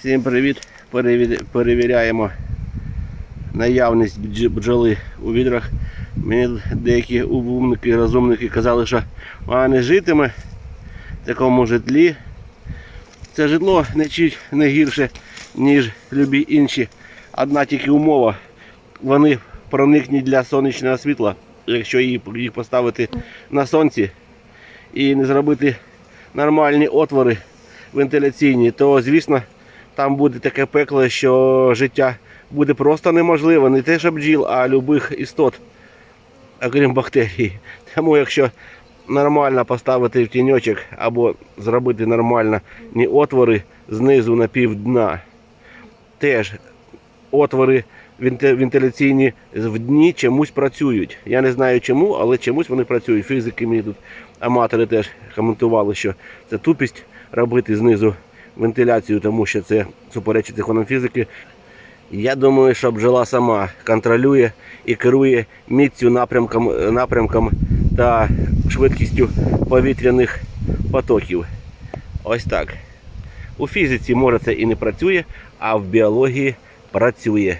Всім привіт! Перевіряємо наявність бджоли у відрах. Мені деякі умники, розумники казали, що вона не житиме в такому житлі. Це житло не чуть не гірше, ніж любі інші. Одна тільки умова. Вони проникнуть для сонячного світла, якщо їх поставити на сонці і не зробити нормальні отвори вентиляційні, то звісно там буде таке пекло, що життя буде просто неможливо. Не те, що бджіл, а любих істот, окрім бактерій. Тому якщо нормально поставити в тіньочок або зробити нормально ні отвори знизу на пів дна, теж отвори вентиляційні в дні чомусь працюють. Я не знаю чому, але чомусь вони працюють. Фізики мені тут аматори теж коментували, що це тупість робити знизу вентиляцію, тому що це суперечить законам фізики. Я думаю, що бджола сама контролює і керує міцю напрямком, напрямком та швидкістю повітряних потоків. Ось так. У фізиці може це і не працює, а в біології працює.